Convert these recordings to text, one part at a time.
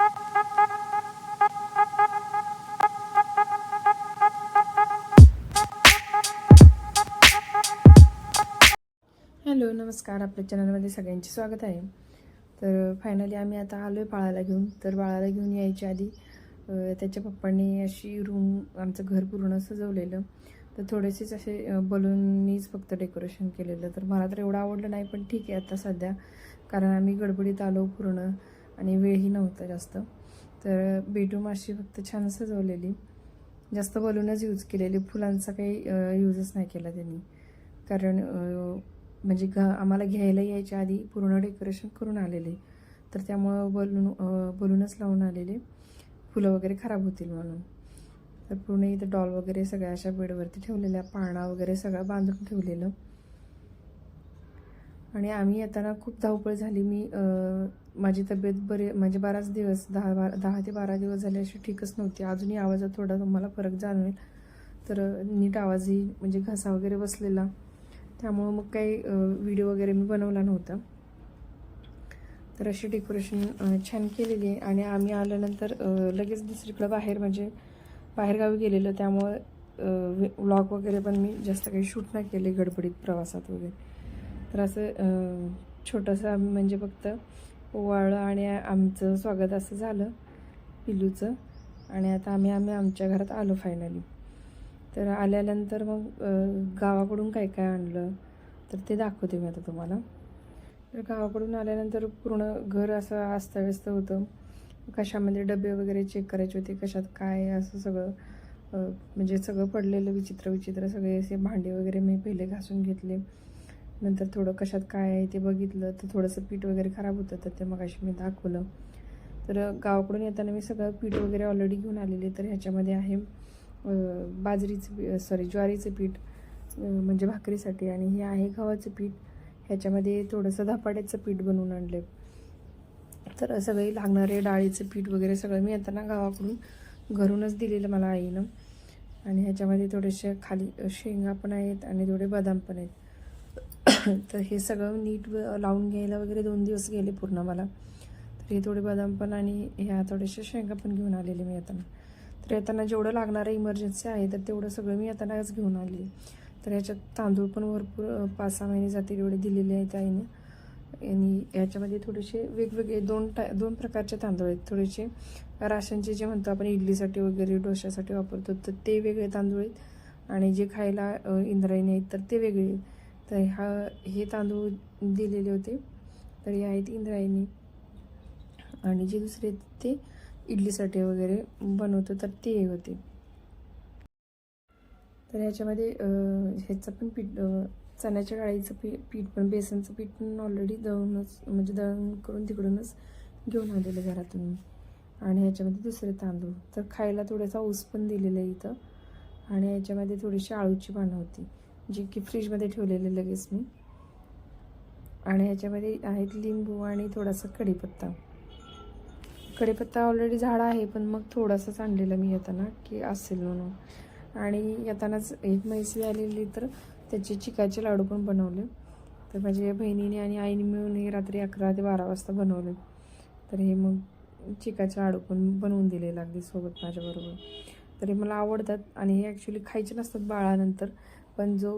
Hello नमस्कार. आपल्या चॅनलमध्ये सगळ्यांचे स्वागत आहे. तर फायनली आम्ही आता आलो आहे बाळाला घेऊन. तर बाळाला घेऊन यायच्या आधी त्याच्या पप्पांनी अशी रूम आमचं घर पूर्ण सजवलेलं. तर थोडेसेच असे बलूननीच फक्त डेकोरेशन केलेलं. तर मला तर एवढं आवडलं नाही पण ठीक आहे आता सध्या. कारण आम्ही गडबडीत आलो पूर्ण. आणि वेळही नव्हता जास्त. तर बेडरूम अशी फक्त छान सजवलेली. जास्त बलूनच यूज केलेली. फुलांचा काही यूजच नाही केला त्यांनी. कारण म्हणजे घ आम्हाला घ्यायला यायच्या आधी पूर्ण डेकोरेशन करून आलेले. तर त्यामुळं बलून बलूनच लावून आलेले. फुलं वगैरे खराब होतील म्हणून. तर पूर्ण इथं डॉल वगैरे सगळ्या अशा बेडवरती ठेवलेल्या. पाळणा वगैरे सगळं बांधून ठेवलेलं. आणि आम्ही येताना खूप धावपळ झाली. मी माझी तब्येत बरे म्हणजे बराच दिवस दहा बारा दहा ते बारा दिवस झाले अशी ठीकच नव्हती. अजूनही आवाजात थोडा तुम्हाला फरक जाणवेल. तर नीट आवाजही म्हणजे घसा वगैरे बसलेला. त्यामुळं मग काही व्हिडिओ वगैरे मी बनवला नव्हता. तर अशी डेकोरेशन छान केलेली आहे. आणि आम्ही आल्यानंतर लगेच दुसरीकडं बाहेर म्हणजे बाहेरगावी गेलेलं. त्यामुळं व्लॉग वगैरे पण मी जास्त काही शूट नाही केले गडबडीत प्रवासात वगैरे. तर असं छोटंसं आम्ही म्हणजे फक्त ओवाळलं आणि आमचं स्वागत असं झालं पिल्लूचं आणि आता आम्ही आम्ही आमच्या घरात आलो फायनली तर आल्यानंतर मग गावाकडून काय काय आणलं? तर ते दाखवते मी आता तुम्हाला. तर गावाकडून आल्यानंतर पूर्ण घर असं अस्ताव्यस्त होतं. कशामध्ये डबे वगैरे चेक करायचे होते कशात काय असं सगळं म्हणजे सगळं पडलेलं विचित्र विचित्र सगळे असे भांडे वगैरे मी पहिले घासून घेतले. नंतर थोडं कशात काय आहे ते बघितलं तर थोडंसं पीठ वगैरे खराब होतं तर ते मग मी दाखवलं. तर गावाकडून येताना मी सगळं पीठ वगैरे ऑलरेडी घेऊन आलेले तर ह्याच्यामध्ये आहे बाजरीचं सॉरी ज्वारीचं पीठ म्हणजे भाकरीसाठी. आणि हे आहे गव्हाचं पीठ. ह्याच्यामध्ये थोडंसं धपाट्याचं पीठ बनवून आणले तर सगळे लागणारे डाळीचं पीठ वगैरे सगळं मी येताना गावाकडून घरूनच दिलेलं मला आईनं. आणि ह्याच्यामध्ये थोडेसे खाली शेंगा पण आहेत आणि थोडे बदाम पण आहेत. तर हे सगळं नीट व- लावून घ्यायला वगैरे दोन दिवस गेले पूर्ण मला. तर हे थोडे बदाम पण आणि ह्या थोडेसे शेंगा पण घेऊन आलेले मी येताना. तर येताना जेवढं लागणारं इमर्जन्सी आहे तर तेवढं सगळं मी येतानाच घेऊन आली. तर ह्याच्यात तांदूळ पण भरपूर पाच सहा महिने जातील एवढे दिलेले आहेत आईने. आणि याच्यामध्ये थोडेसे वेगवेगळे दोन टा दोन प्रकारचे तांदूळ आहेत. थोडेसे राशनचे जे म्हणतो आपण इडलीसाठी वगैरे डोश्यासाठी वापरतो तर ते वेगळे तांदूळ आहेत. आणि जे खायला इंद्रायणी आहेत तर ते वेगळे आहेत. तर हा हे तांदूळ दिलेले होते. तर हे आहेत इंद्रायणी. आणि जे दुसरे आहेत ते इडलीसाठी वगैरे बनवतो तर ते होते. तर ह्याच्यामध्ये ह्याचं पण पीठ चण्याच्या डाळीचं पी पीठ पण बेसनचं पीठ पण ऑलरेडी दळूनच म्हणजे दळण करून तिकडूनच घेऊन आलेलं घरातून. मी. आणि ह्याच्यामध्ये दुसरे तांदूळ. तर खायला थोडासा ऊस पण दिलेला आहे इथं. आणि ह्याच्यामध्ये थोडीशी आळूची पानं होती. जी की फ्रीजमध्ये ठेवलेले लगेच मी. आणि ह्याच्यामध्ये आहेत लिंबू आणि थोडासा कढीपत्ता. कढीपत्ता ऑलरेडी झाड आहे पण मग थोडासाच आणलेलं मी येताना की असेल म्हणून. आणि येतानाच एक मैसी आलेली तर त्याचे चिकाचे लाडू पण बनवले. तर माझ्या बहिणीने आणि आईने मिळून हे रात्री अकरा ते बारा वाजता बनवले. तर हे मग चिकाचे लाडू पण बनवून दिले अगदी सोबत माझ्याबरोबर. तर हे मला आवडतात आणि हे ॲक्च्युली खायचे नसतात बाळानंतर. पण जो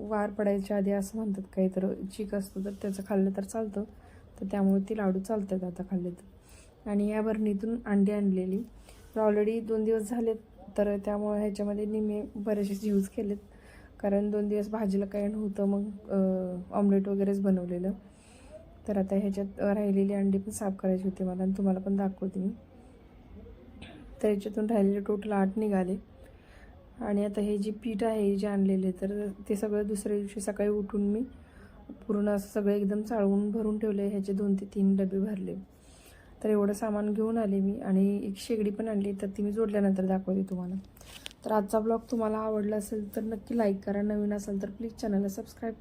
वार पडायच्या आधी असं म्हणतात काही तर चीक असतो तर त्याचं खाल्लं तर चालतं. तर त्यामुळे ती लाडू चालतात आता खाल्ले तर आणि या भरणीतून अंडी आणलेली. तर ऑलरेडी दोन दिवस झालेत तर त्यामुळे ह्याच्यामध्ये निमे बरेचसे यूज केलेत. कारण दोन दिवस भाजीला काही नव्हतं मग ऑमलेट वगैरेच बनवलेलं. तर आता ह्याच्यात राहिलेली अंडी पण साफ करायची होती मला आणि तुम्हाला पण दाखवते मी. तर ह्याच्यातून राहिलेले टोटल आठ निघाले. आणि आता हे जे पीठ आहे जे आणलेले तर ते सगळं दुसऱ्या दिवशी सकाळी उठून मी पूर्ण असं सगळं एकदम चाळवून भरून ठेवले ह्याचे दोन ते तीन डबे भरले. तर एवढं सामान घेऊन आले मी आणि एक शेगडी पण आणली तर ती मी जोडल्यानंतर दाखवते तुम्हाला. तर आजचा ब्लॉग तुम्हाला आवडला असेल तर नक्की लाईक करा. नवीन असेल तर प्लीज चॅनलला सबस्क्राईब